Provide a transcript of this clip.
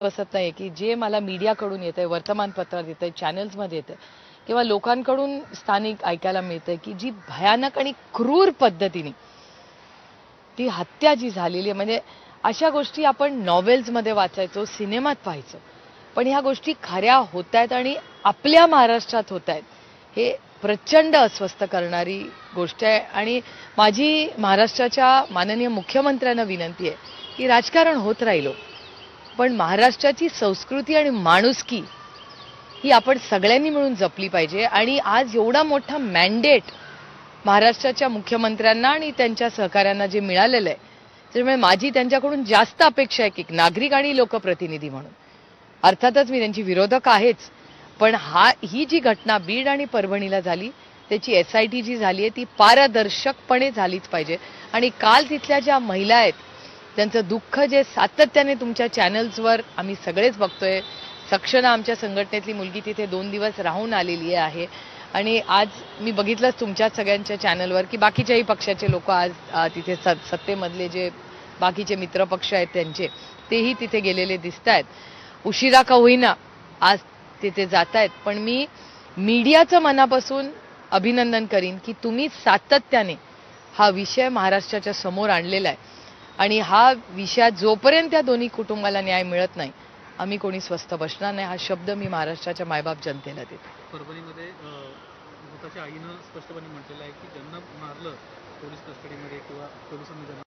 बसत नाही की जे मला मीडियाकडून येतंय वर्तमानपत्रात येतंय चॅनल्समध्ये येतंय किंवा लोकांकडून स्थानिक ऐकायला मिळतंय की जी भयानक आणि क्रूर पद्धतीने ती हत्या जी झालेली आहे म्हणजे अशा गोष्टी आपण नॉवेल्समध्ये वाचायचो सिनेमात पाहायचो पण ह्या गोष्टी खऱ्या होत आहेत आणि आपल्या महाराष्ट्रात होत आहेत हे प्रचंड अस्वस्थ करणारी गोष्ट आहे. आणि माझी महाराष्ट्राच्या माननीय मुख्यमंत्र्यांना विनंती आहे की राजकारण होत राहिलो पण महाराष्ट्राची संस्कृती आणि माणुसकी ही आपण सगळ्यांनी मिळून जपली पाहिजे. आणि आज एवढा मोठा मॅन्डेट महाराष्ट्राच्या मुख्यमंत्र्यांना आणि त्यांच्या सहकाऱ्यांना जे मिळालेलं आहे त्यामुळे माझी त्यांच्याकडून जास्त अपेक्षा आहे की नागरिक आणि लोकप्रतिनिधी म्हणून. अर्थातच मी त्यांची विरोधक आहेच पण हा ही जी घटना बीड आणि परभणीला झाली त्याची एस आय टी जी झाली आहे ती पारदर्शकपणे झालीच पाहिजे. आणि काल तिथल्या ज्या महिला आहेत त्यांचं दुःख जे सातत्याने तुमच्या चॅनल्सवर आम्ही सगळेच बघतोय. सक्षना आमच्या संघटनेतली मुलगी तिथे दोन दिवस राहून आलेली आहे. आणि आज मी बघितलंच तुमच्याच सगळ्यांच्या चॅनलवर की बाकीच्याही पक्षाचे लोक आज तिथे स- सत्तेमधले जे बाकीचे मित्रपक्ष आहेत त्यांचे तेही तिथे गेलेले दिसत आहेत उशिरा का होईना आज तिथे जात आहेत पण मी मीडियाचं मनापासून अभिनंदन करीन की तुम्ही सातत्याने हा विषय महाराष्ट्राच्या समोर आणलेला आहे. आणि हा विषयात जोपर्यंत त्या दोन्ही कुटुंबाला न्याय मिळत नाही आम्ही कोणी स्वस्थ बसणार नाही हा शब्द मी महाराष्ट्राच्या मायबाप जनतेला देते. परभणीमध्ये मृताच्या आईनं स्पष्टपणे म्हटलेलं आहे की ज्यांना मारलं पोलीस कस्टडीमध्ये किंवा पोलिसांनी